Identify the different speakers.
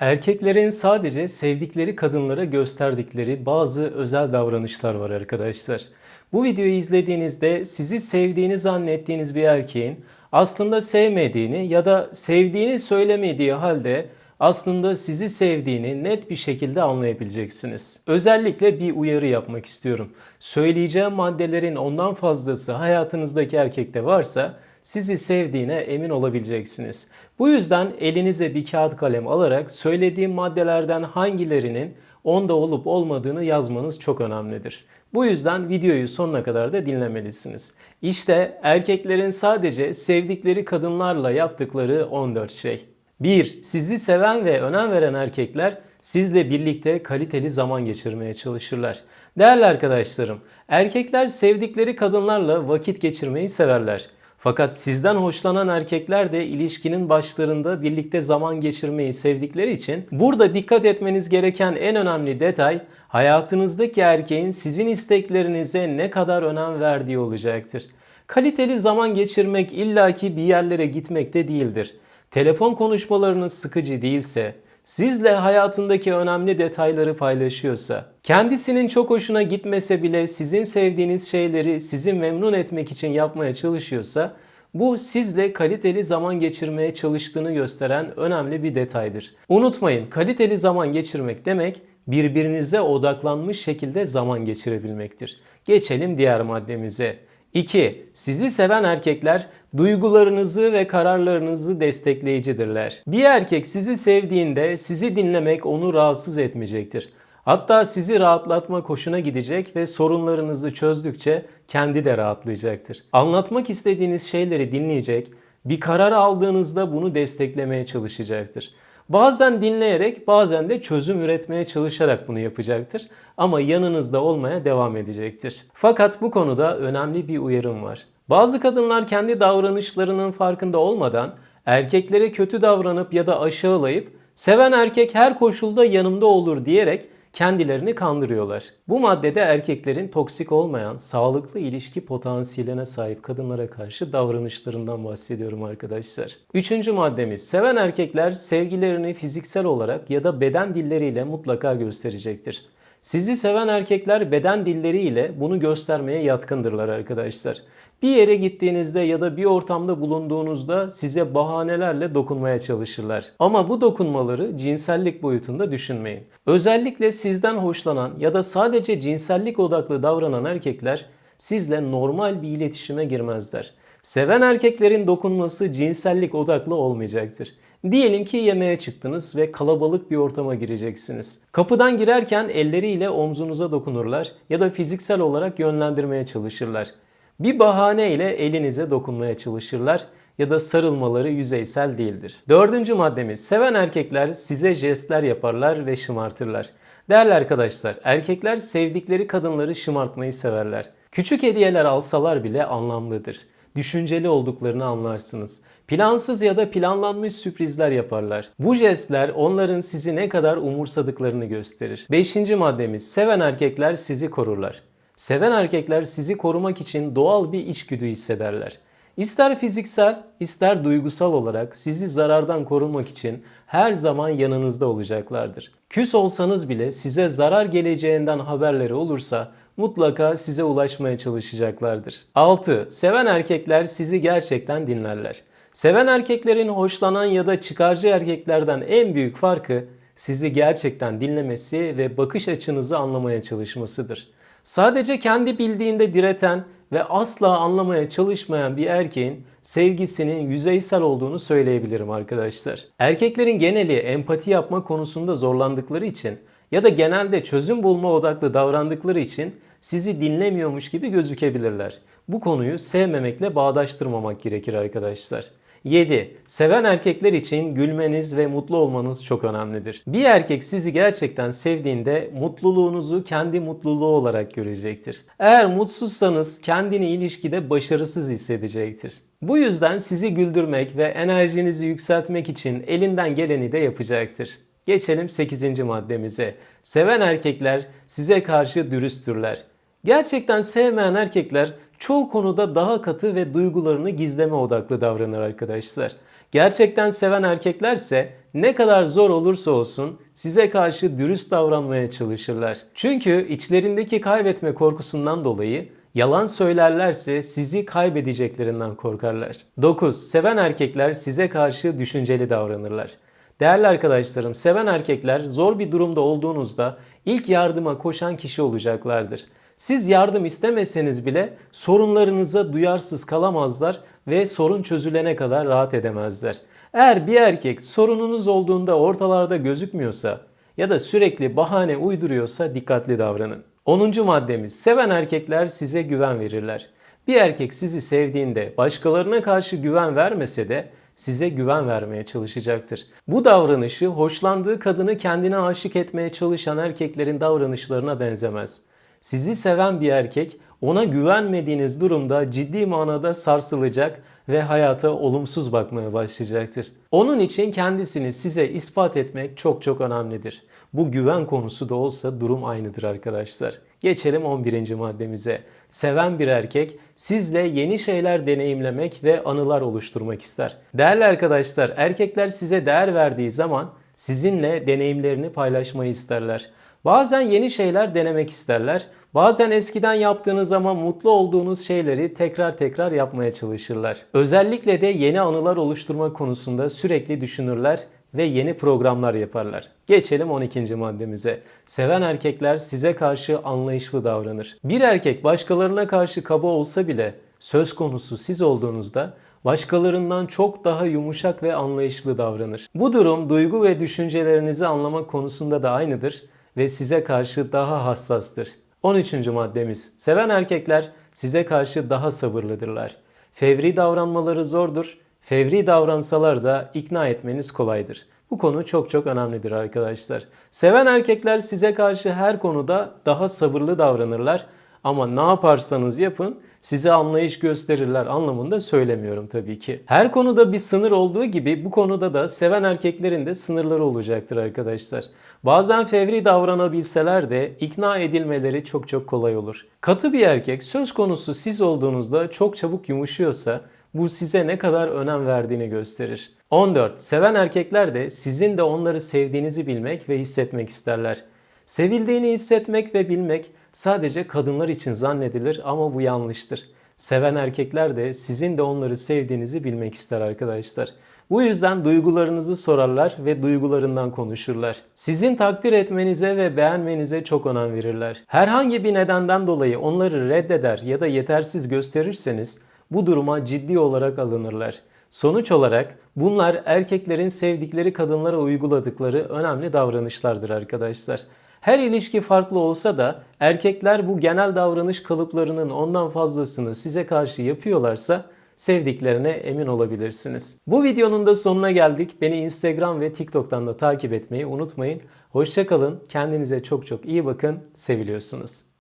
Speaker 1: Erkeklerin sadece sevdikleri kadınlara gösterdikleri bazı özel davranışlar var arkadaşlar. Bu videoyu izlediğinizde sizi sevdiğini zannettiğiniz bir erkeğin aslında sevmediğini ya da sevdiğini söylemediği halde aslında sizi sevdiğini net bir şekilde anlayabileceksiniz. Özellikle bir uyarı yapmak istiyorum. Söyleyeceğim maddelerin ondan fazlası hayatınızdaki erkekte varsa sizi sevdiğine emin olabileceksiniz. Bu yüzden elinize bir kağıt kalem alarak söylediğim maddelerden hangilerinin onda olup olmadığını yazmanız çok önemlidir. Bu yüzden videoyu sonuna kadar da dinlemelisiniz. İşte erkeklerin sadece sevdikleri kadınlarla yaptıkları 14 şey. 1. Sizi seven ve önem veren erkekler sizle birlikte kaliteli zaman geçirmeye çalışırlar. Değerli arkadaşlarım, erkekler sevdikleri kadınlarla vakit geçirmeyi severler. Fakat sizden hoşlanan erkekler de ilişkinin başlarında birlikte zaman geçirmeyi sevdikleri için burada dikkat etmeniz gereken en önemli detay hayatınızdaki erkeğin sizin isteklerinize ne kadar önem verdiği olacaktır. Kaliteli zaman geçirmek illaki bir yerlere gitmek de değildir. Telefon konuşmalarınız sıkıcı değilse, sizle hayatındaki önemli detayları paylaşıyorsa, kendisinin çok hoşuna gitmese bile sizin sevdiğiniz şeyleri sizi memnun etmek için yapmaya çalışıyorsa, bu sizle kaliteli zaman geçirmeye çalıştığını gösteren önemli bir detaydır. Unutmayın, kaliteli zaman geçirmek demek birbirinize odaklanmış şekilde zaman geçirebilmektir. Geçelim diğer maddemize. 2. Sizi seven erkekler duygularınızı ve kararlarınızı destekleyicidirler. Bir erkek sizi sevdiğinde sizi dinlemek onu rahatsız etmeyecektir. Hatta sizi rahatlatma hoşuna gidecek ve sorunlarınızı çözdükçe kendi de rahatlayacaktır. Anlatmak istediğiniz şeyleri dinleyecek, bir karar aldığınızda bunu desteklemeye çalışacaktır. Bazen dinleyerek bazen de çözüm üretmeye çalışarak bunu yapacaktır ama yanınızda olmaya devam edecektir. Fakat bu konuda önemli bir uyarım var. Bazı kadınlar kendi davranışlarının farkında olmadan erkeklere kötü davranıp ya da aşağılayıp seven erkek her koşulda yanımda olur diyerek kendilerini kandırıyorlar. Bu maddede erkeklerin toksik olmayan, sağlıklı ilişki potansiyeline sahip kadınlara karşı davranışlarından bahsediyorum arkadaşlar. Üçüncü maddemiz, seven erkekler sevgilerini fiziksel olarak ya da beden dilleriyle mutlaka gösterecektir. Sizi seven erkekler beden dilleriyle bunu göstermeye yatkındırlar arkadaşlar. Bir yere gittiğinizde ya da bir ortamda bulunduğunuzda size bahanelerle dokunmaya çalışırlar. Ama bu dokunmaları cinsellik boyutunda düşünmeyin. Özellikle sizden hoşlanan ya da sadece cinsellik odaklı davranan erkekler sizle normal bir iletişime girmezler. Seven erkeklerin dokunması cinsellik odaklı olmayacaktır. Diyelim ki yemeğe çıktınız ve kalabalık bir ortama gireceksiniz. Kapıdan girerken elleriyle omzunuza dokunurlar ya da fiziksel olarak yönlendirmeye çalışırlar. Bir bahane ile elinize dokunmaya çalışırlar ya da sarılmaları yüzeysel değildir. Dördüncü maddemiz seven erkekler size jestler yaparlar ve şımartırlar. Değerli arkadaşlar, erkekler sevdikleri kadınları şımartmayı severler. Küçük hediyeler alsalar bile anlamlıdır. Düşünceli olduklarını anlarsınız. Plansız ya da planlanmış sürprizler yaparlar. Bu jestler onların sizi ne kadar umursadıklarını gösterir. Beşinci maddemiz seven erkekler sizi korurlar. Seven erkekler sizi korumak için doğal bir içgüdü hissederler. İster fiziksel, ister duygusal olarak sizi zarardan korumak için her zaman yanınızda olacaklardır. Küs olsanız bile size zarar geleceğinden haberleri olursa mutlaka size ulaşmaya çalışacaklardır. 6. Seven erkekler sizi gerçekten dinlerler. Seven erkeklerin hoşlanan ya da çıkarcı erkeklerden en büyük farkı sizi gerçekten dinlemesi ve bakış açınızı anlamaya çalışmasıdır. Sadece kendi bildiğinde direten ve asla anlamaya çalışmayan bir erkeğin sevgisinin yüzeysel olduğunu söyleyebilirim arkadaşlar. Erkeklerin geneli empati yapma konusunda zorlandıkları için ya da genelde çözüm bulma odaklı davrandıkları için sizi dinlemiyormuş gibi gözükebilirler. Bu konuyu sevmemekle bağdaştırmamak gerekir arkadaşlar. 7. Seven erkekler için gülmeniz ve mutlu olmanız çok önemlidir. Bir erkek sizi gerçekten sevdiğinde mutluluğunuzu kendi mutluluğu olarak görecektir. Eğer mutsuzsanız kendini ilişkide başarısız hissedecektir. Bu yüzden sizi güldürmek ve enerjinizi yükseltmek için elinden geleni de yapacaktır. Geçelim 8. maddemize. Seven erkekler size karşı dürüsttürler. Gerçekten sevmeyen erkekler çoğu konuda daha katı ve duygularını gizleme odaklı davranır arkadaşlar. Gerçekten seven erkeklerse ne kadar zor olursa olsun size karşı dürüst davranmaya çalışırlar. Çünkü içlerindeki kaybetme korkusundan dolayı Yalan söylerlerse sizi kaybedeceklerinden korkarlar. 9. Seven erkekler size karşı düşünceli davranırlar. Değerli arkadaşlarım, seven erkekler zor bir durumda olduğunuzda ilk yardıma koşan kişi olacaklardır. Siz yardım istemeseniz bile sorunlarınıza duyarsız kalamazlar ve sorun çözülene kadar rahat edemezler. Eğer bir erkek sorununuz olduğunda ortalarda gözükmüyorsa ya da sürekli bahane uyduruyorsa dikkatli davranın. 10. maddemiz seven erkekler size güven verirler. Bir erkek sizi sevdiğinde başkalarına karşı güven vermese de size güven vermeye çalışacaktır. Bu davranışı hoşlandığı kadını kendine aşık etmeye çalışan erkeklerin davranışlarına benzemez. Sizi seven bir erkek ona güvenmediğiniz durumda ciddi manada sarsılacak ve hayata olumsuz bakmaya başlayacaktır. Onun için kendisini size ispat etmek çok çok önemlidir. Bu güven konusu da olsa durum aynıdır arkadaşlar. Geçelim 11. maddemize. Seven bir erkek sizle yeni şeyler deneyimlemek ve anılar oluşturmak ister. Değerli arkadaşlar, erkekler size değer verdiği zaman sizinle deneyimlerini paylaşmayı isterler. Bazen yeni şeyler denemek isterler. Bazen eskiden yaptığınız ama mutlu olduğunuz şeyleri tekrar tekrar yapmaya çalışırlar. Özellikle de yeni anılar oluşturma konusunda sürekli düşünürler ve yeni programlar yaparlar. Geçelim 12. maddemize. Seven erkekler size karşı anlayışlı davranır. Bir erkek başkalarına karşı kaba olsa bile söz konusu siz olduğunuzda başkalarından çok daha yumuşak ve anlayışlı davranır. Bu durum duygu ve düşüncelerinizi anlamak konusunda da aynıdır ve size karşı daha hassastır. 13. maddemiz. Seven erkekler size karşı daha sabırlıdırlar. Fevri davranmaları zordur. Fevri davransalar da ikna etmeniz kolaydır. Bu konu çok çok önemlidir arkadaşlar. Seven erkekler size karşı her konuda daha sabırlı davranırlar. Ama ne yaparsanız yapın size anlayış gösterirler anlamında söylemiyorum tabii ki. Her konuda bir sınır olduğu gibi bu konuda da seven erkeklerin de sınırları olacaktır arkadaşlar. Bazen fevri davranabilseler de ikna edilmeleri çok çok kolay olur. Katı bir erkek söz konusu siz olduğunuzda çok çabuk yumuşuyorsa bu size ne kadar önem verdiğini gösterir. 14. Seven erkekler de sizin de onları sevdiğinizi bilmek ve hissetmek isterler. Sevildiğini hissetmek ve bilmek sadece kadınlar için zannedilir ama bu yanlıştır. Seven erkekler de sizin de onları sevdiğinizi bilmek ister arkadaşlar. Bu yüzden duygularınızı sorarlar ve duygularından konuşurlar. Sizin takdir etmenize ve beğenmenize çok önem verirler. Herhangi bir nedenden dolayı onları reddeder ya da yetersiz gösterirseniz bu duruma ciddi olarak alınırlar. Sonuç olarak bunlar erkeklerin sevdikleri kadınlara uyguladıkları önemli davranışlardır arkadaşlar. Her ilişki farklı olsa da erkekler bu genel davranış kalıplarının ondan fazlasını size karşı yapıyorlarsa sevdiklerine emin olabilirsiniz. Bu videonun da sonuna geldik. Beni Instagram ve TikTok'tan da takip etmeyi unutmayın. Hoşçakalın. Kendinize çok çok iyi bakın. Seviliyorsunuz.